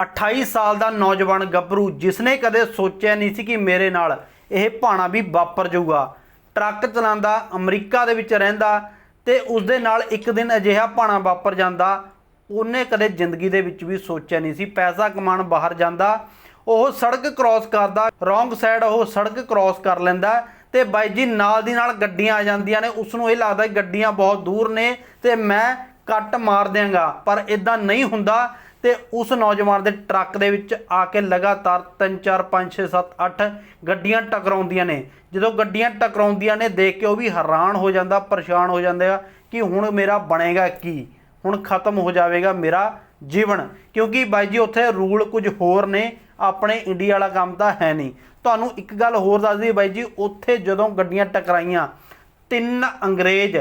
28 ਸਾਲ ਦਾ ਨੌਜਵਾਨ ਗੱਭਰੂ ਜਿਸਨੇ ਕਦੇ ਸੋਚਿਆ ਨਹੀਂ ਸੀ ਕਿ ਮੇਰੇ ਨਾਲ ਇਹ ਭਾਣਾ ਵੀ ਵਾਪਰ ਜਾਊਗਾ। ਟਰੱਕ ਚਲਾਉਂਦਾ, ਅਮਰੀਕਾ ਦੇ ਵਿੱਚ ਰਹਿੰਦਾ ਤੇ ਉਸ ਦੇ ਨਾਲ ਇੱਕ ਦਿਨ ਅਜਿਹਾ ਭਾਣਾ ਵਾਪਰ ਜਾਂਦਾ, ਉਹਨੇ ਕਦੇ ਜ਼ਿੰਦਗੀ ਦੇ ਵਿੱਚ ਵੀ ਸੋਚਿਆ ਨਹੀਂ ਸੀ। ਪੈਸਾ ਕਮਾਉਣ ਬਾਹਰ ਜਾਂਦਾ, ਉਹ ਸੜਕ ਕ੍ਰਾਸ ਕਰਦਾ ਰੋਂਗ ਸਾਈਡ ਉਹ ਸੜਕ ਕ੍ਰਾਸ ਕਰ ਲੈਂਦਾ ਤੇ ਬਾਈ ਜੀ ਨਾਲ ਦੀ ਨਾਲ ਗੱਡੀਆਂ ਆ ਜਾਂਦੀਆਂ ਨੇ ਉਸ ਨੂੰ ਇਹ ਲੱਗਦਾ ਗੱਡੀਆਂ ਬਹੁਤ ਦੂਰ ਨੇ ਤੇ ਮੈਂ ਕੱਟ ਮਾਰ ਦਿਆਂਗਾ। ਪਰ ਇਦਾਂ ਨਹੀਂ ਹੁੰਦਾ। ਤੇ ਉਸ ਨੌਜਵਾਨ ਦੇ ਟਰੱਕ ਦੇ ਵਿੱਚ ਆ ਕੇ ਲਗਾਤਾਰ 3 4 5 6 7 8 ਗੱਡੀਆਂ ਟਕਰਾਉਂਦੀਆਂ ਨੇ। ਜਦੋਂ ਗੱਡੀਆਂ ਟਕਰਾਉਂਦੀਆਂ ਨੇ, ਦੇਖ ਕੇ ਉਹ ਵੀ ਹੈਰਾਨ ਹੋ ਜਾਂਦਾ, ਪਰੇਸ਼ਾਨ ਹੋ ਜਾਂਦੇ ਆ ਕਿ ਹੁਣ ਮੇਰਾ ਬਣੇਗਾ ਕੀ? ਹੁਣ ਖਤਮ ਹੋ ਜਾਵੇਗਾ ਮੇਰਾ ਜੀਵਨ। ਕਿਉਂਕਿ ਬਾਈ ਜੀ, ਉੱਥੇ ਰੂਲ ਕੁਝ ਹੋਰ ਨੇ, ਆਪਣੇ ਇੰਡੀਆ ਵਾਲਾ ਕੰਮ ਤਾਂ ਹੈ ਨਹੀਂ। ਤੁਹਾਨੂੰ ਇੱਕ ਗੱਲ ਹੋਰ ਦੱਸ ਦਈਏ ਬਾਈ ਜੀ, ਉੱਥੇ ਜਦੋਂ ਗੱਡੀਆਂ ਟਕਰਾਈਆਂ, ਤਿੰਨ ਅੰਗਰੇਜ਼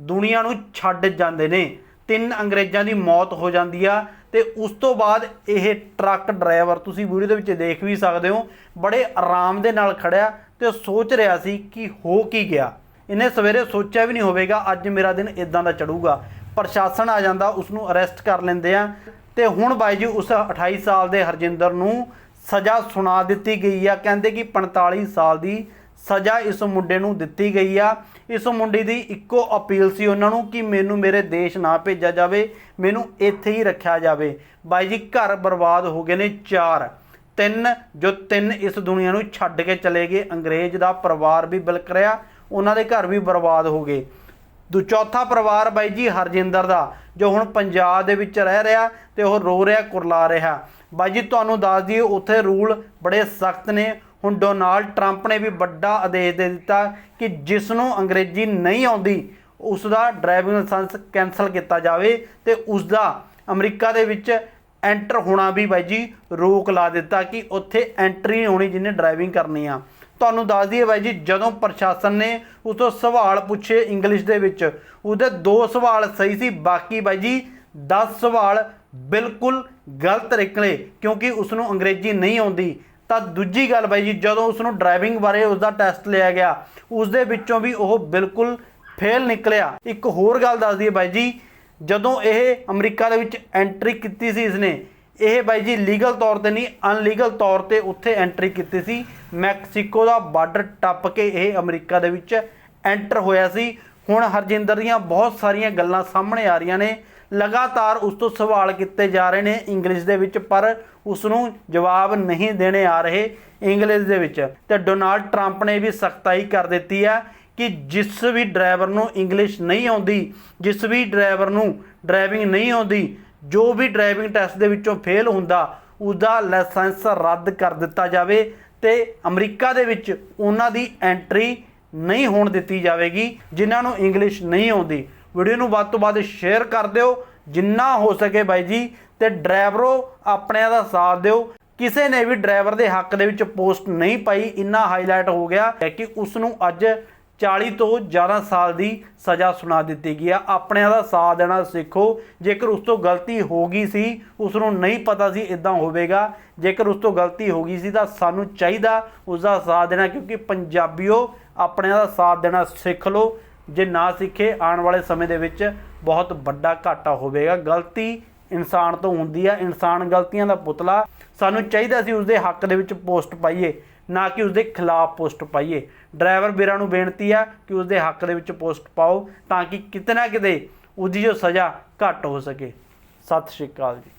ਦੁਨੀਆ ਨੂੰ ਛੱਡ ਜਾਂਦੇ ਨੇ। ਤਿੰਨ ਅੰਗਰੇਜ਼ਾਂ ਦੀ ਮੌਤ ਹੋ ਜਾਂਦੀ ਆ ਤੇ ਉਸ ਤੋਂ ਬਾਅਦ ਇਹ ਟਰੱਕ ਡਰਾਈਵਰ ਤੁਸੀਂ ਵੀਡੀਓ ਦੇ ਵਿੱਚ ਦੇਖ ਵੀ ਸਕਦੇ ਹੋ, ਬੜੇ ਆਰਾਮ ਦੇ ਨਾਲ ਖੜਿਆ ਤੇ ਸੋਚ ਰਿਹਾ ਸੀ ਕਿ ਹੋ ਕੀ ਗਿਆ। ਇਹਨੇ ਸਵੇਰੇ ਸੋਚਿਆ ਵੀ ਨਹੀਂ ਹੋਵੇਗਾ, ਅੱਜ ਮੇਰਾ ਦਿਨ ਇਦਾਂ ਦਾ ਚੜੂਗਾ। ਪ੍ਰਸ਼ਾਸਨ ਆ ਜਾਂਦਾ ਉਸ ਨੂੰ ਅਰੈਸਟ ਕਰ ਲੈਂਦੇ ਆ ਤੇ ਹੁਣ ਬਾਈ ਜੀ ਉਸ 28 ਸਾਲ ਦੇ ਹਰਜਿੰਦਰ ਨੂੰ ਸਜ਼ਾ ਸੁਣਾ ਦਿੱਤੀ ਗਈ ਆ, ਕਹਿੰਦੇ ਕਿ 45 ਸਾਲ ਦੀ ਸਜ਼ਾ ਇਸ ਮੁੰਡੇ ਨੂੰ ਦਿੱਤੀ ਗਈ ਆ। ਇਸ ਮੁੰਡੇ ਦੀ ਇੱਕੋ ਅਪੀਲ ਸੀ ਉਹਨਾਂ ਨੂੰ ਕਿ ਮੈਨੂੰ ਮੇਰੇ ਦੇਸ਼ ਨਾ ਭੇਜਿਆ ਜਾਵੇ, ਮੈਨੂੰ ਇੱਥੇ ਹੀ ਰੱਖਿਆ ਜਾਵੇ। ਬਾਈ ਜੀ, ਘਰ ਬਰਬਾਦ ਹੋ ਗਏ ਨੇ ਚਾਰ। ਤਿੰਨ, ਜੋ ਤਿੰਨ ਇਸ ਦੁਨੀਆ ਨੂੰ ਛੱਡ ਕੇ ਚਲੇ ਗਏ, ਅੰਗਰੇਜ਼ ਦਾ ਪਰਿਵਾਰ ਵੀ ਬਿਲਕ ਰਿਹਾ, ਉਹਨਾਂ ਦੇ ਘਰ ਵੀ ਬਰਬਾਦ ਹੋ ਗਏ। ਦੂ, ਚੌਥਾ ਪਰਿਵਾਰ ਬਾਈ ਜੀ, ਹਰਜਿੰਦਰ ਦਾ, ਜੋ ਹੁਣ ਪੰਜਾਬ ਦੇ ਵਿੱਚ ਰਹਿ ਰਿਹਾ ਤੇ ਉਹ ਰੋ ਰਿਹਾ, ਕੁਰਲਾ ਰਿਹਾ। ਬਾਈ ਜੀ, ਤੁਹਾਨੂੰ ਦੱਸ ਦਈਏ, ਉੱਥੇ ਰੂਲ ਬੜੇ ਸਖਤ ਨੇ। ਹੁਣ ਡੋਨਾਲਡ ਟਰੰਪ ਨੇ ਵੀ ਵੱਡਾ ਆਦੇਸ਼ ਦੇ ਦਿੱਤਾ ਕਿ ਜਿਸ ਨੂੰ ਅੰਗਰੇਜ਼ੀ ਨਹੀਂ ਆਉਂਦੀ ਉਸ ਦਾ ਡਰਾਈਵਿੰਗ ਲਾਇਸੈਂਸ ਕੈਨਸਲ ਕੀਤਾ ਜਾਵੇ ਤੇ ਉਸ ਦਾ ਅਮਰੀਕਾ ਦੇ ਵਿੱਚ ਐਂਟਰ ਹੋਣਾ ਵੀ ਬਾਈ ਜੀ ਰੋਕ ਲਾ ਦਿੱਤਾ ਕਿ ਉੱਥੇ ਐਂਟਰੀ ਨਹੀਂ ਹੋਣੀ ਜਿਹਨੇ ਡਰਾਈਵਿੰਗ ਕਰਨੀ ਆ। ਤੁਹਾਨੂੰ ਦੱਸ ਦਈਏ ਬਾਈ ਜੀ, ਜਦੋਂ ਪ੍ਰਸ਼ਾਸਨ ਨੇ ਉਸ ਤੋਂ ਸਵਾਲ ਪੁੱਛੇ ਇੰਗਲਿਸ਼ ਦੇ ਵਿੱਚ, ਉਹਦੇ ਦੋ ਸਵਾਲ ਸਹੀ ਸੀ, ਬਾਕੀ ਬਾਈ ਜੀ 10 ਸਵਾਲ ਬਿਲਕੁਲ ਗਲਤ ਨਿਕਲੇ ਕਿਉਂਕਿ ਉਸ ਨੂੰ ਅੰਗਰੇਜ਼ੀ ਨਹੀਂ ਆਉਂਦੀ। ਤਾਂ ਦੂਜੀ ਗੱਲ ਬਾਈ ਜੀ, ਜਦੋਂ ਉਸ ਨੂੰ ਡਰਾਈਵਿੰਗ ਬਾਰੇ ਉਸ ਦਾ ਟੈਸਟ ਲਿਆ ਗਿਆ ਉਸ ਦੇ ਵਿੱਚੋਂ ਵੀ ਉਹ ਬਿਲਕੁਲ ਫੇਲ ਨਿਕਲਿਆ। ਇੱਕ ਹੋਰ ਗੱਲ ਦੱਸ ਦਈਏ ਬਾਈ ਜੀ, ਜਦੋਂ ਇਹ ਅਮਰੀਕਾ ਦੇ ਵਿੱਚ ਐਂਟਰੀ ਕੀਤੀ ਸੀ ਇਸਨੇ, ਇਹ ਬਾਈ ਜੀ ਲੀਗਲ ਤੌਰ ਤੇ ਨਹੀਂ ਅਨਲੀਗਲ ਤੌਰ ਤੇ ਉੱਥੇ ਐਂਟਰੀ ਕੀਤੀ ਸੀ। ਮੈਕਸੀਕੋ ਦਾ ਬਾਰਡਰ ਟੱਪ ਕੇ ਇਹ ਅਮਰੀਕਾ ਦੇ ਵਿੱਚ ਐਂਟਰ ਹੋਇਆ ਸੀ। ਹੁਣ ਹਰਜਿੰਦਰ ਦੀਆਂ ਬਹੁਤ ਸਾਰੀਆਂ ਗੱਲਾਂ ਸਾਹਮਣੇ ਆ ਰਹੀਆਂ ਨੇ। ਲਗਾਤਾਰ ਉਸ ਤੋਂ ਸਵਾਲ ਕੀਤੇ ਜਾ ਰਹੇ ਨੇ ਇੰਗਲਿਸ਼ ਦੇ ਵਿੱਚ, ਪਰ ਉਸ ਨੂੰ ਜਵਾਬ ਨਹੀਂ ਦੇਣੇ ਆ ਰਹੇ ਇੰਗਲਿਸ਼ ਦੇ ਵਿੱਚ। ਤੇ ਡੋਨਾਲਡ ਟਰੰਪ ਨੇ ਵੀ ਸਖਤਾਈ ਕਰ ਦਿੱਤੀ ਹੈ ਕਿ ਜਿਸ ਵੀ ਡਰਾਈਵਰ ਨੂੰ ਇੰਗਲਿਸ਼ ਨਹੀਂ ਆਉਂਦੀ, ਜਿਸ ਵੀ ਡਰਾਈਵਰ ਨੂੰ ਡਰਾਈਵਿੰਗ ਨਹੀਂ ਆਉਂਦੀ, ਜੋ ਵੀ ਡਰਾਈਵਿੰਗ ਟੈਸਟ ਦੇ ਵਿੱਚੋਂ ਫੇਲ ਹੁੰਦਾ, ਉਹਦਾ ਲਾਇਸੈਂਸ ਰੱਦ ਕਰ ਦਿੱਤਾ ਜਾਵੇ ਤੇ ਅਮਰੀਕਾ ਦੇ ਵਿੱਚ ਉਹਨਾਂ ਦੀ ਐਂਟਰੀ ਨਹੀਂ ਹੋਣ ਦਿੱਤੀ ਜਾਵੇਗੀ, ਜਿਨ੍ਹਾਂ ਨੂੰ ਇੰਗਲਿਸ਼ ਨਹੀਂ ਆਉਂਦੀ। ਵੀਡੀਓ ਨੂੰ ਵੱਧ ਤੋਂ ਵੱਧ ਸ਼ੇਅਰ ਕਰ ਦਿਓ, ਜਿੰਨਾ ਹੋ ਸਕੇ ਬਾਈ ਜੀ, ਤੇ ਡਰਾਈਵਰੋ ਆਪਣਿਆਂ ਦਾ ਸਾਥ ਦਿਓ। ਕਿਸੇ ਨੇ ਵੀ ਡਰਾਈਵਰ ਦੇ ਹੱਕ ਦੇ ਵਿੱਚ ਪੋਸਟ ਨਹੀਂ ਪਾਈ, ਇੰਨਾ ਹਾਈਲਾਈਟ ਹੋ ਗਿਆ ਹੈ ਕਿ ਉਸ ਨੂੰ ਅੱਜ 40 ਤੋਂ ਜ਼ਿਆਦਾ ਸਾਲ ਦੀ ਸਜ਼ਾ ਸੁਣਾ ਦਿੱਤੀ ਗਈ ਆ। ਆਪਣਿਆਂ ਦਾ ਸਾਥ ਦੇਣਾ ਸਿੱਖੋ। ਜੇਕਰ ਉਸ ਤੋਂ ਗਲਤੀ ਹੋ ਗਈ ਸੀ ਉਸ ਨੂੰ ਨਹੀਂ ਪਤਾ ਸੀ ਇਦਾਂ ਹੋਵੇਗਾ। ਜੇਕਰ ਉਸ ਤੋਂ ਗਲਤੀ ਹੋ ਗਈ ਸੀ ਤਾਂ ਸਾਨੂੰ ਚਾਹੀਦਾ ਉਸ ਦਾ ਸਾਥ ਦੇਣਾ, ਕਿਉਂਕਿ ਪੰਜਾਬੀਓ ਆਪਣਿਆਂ ਦਾ ਸਾਥ ਦੇਣਾ ਸਿੱਖ ਲਓ। ਜੇ ਨਾ ਸਿੱਖੇ, ਆਉਣ ਵਾਲੇ ਸਮੇਂ ਦੇ ਵਿੱਚ ਬਹੁਤ ਵੱਡਾ ਘਾਟਾ ਹੋਵੇਗਾ। ਗਲਤੀ ਇਨਸਾਨ ਤੋਂ ਹੁੰਦੀ ਆ। ਇਨਸਾਨ ਗਲਤੀਆਂ ਦਾ ਪੁਤਲਾ। ਸਾਨੂੰ ਚਾਹੀਦਾ ਸੀ ਉਸਦੇ ਹੱਕ ਦੇ ਵਿੱਚ ਪੋਸਟ ਪਾਈਏ, ਨਾ ਕਿ ਉਸਦੇ ਖਿਲਾਫ ਪੋਸਟ ਪਾਈਏ। ਡਰਾਈਵਰ ਵੀਰਾਂ ਨੂੰ ਬੇਨਤੀ ਆ ਕਿ ਉਸਦੇ ਹੱਕ ਦੇ ਵਿੱਚ ਪੋਸਟ ਪਾਓ, ਤਾਂ ਕਿ ਕਿਤੇ ਨਾ ਕਿਤੇ ਉਹਦੀ ਜੋ ਸਜ਼ਾ ਘੱਟ ਹੋ ਸਕੇ। ਸਤਿ ਸ਼੍ਰੀ ਅਕਾਲ ਜੀ।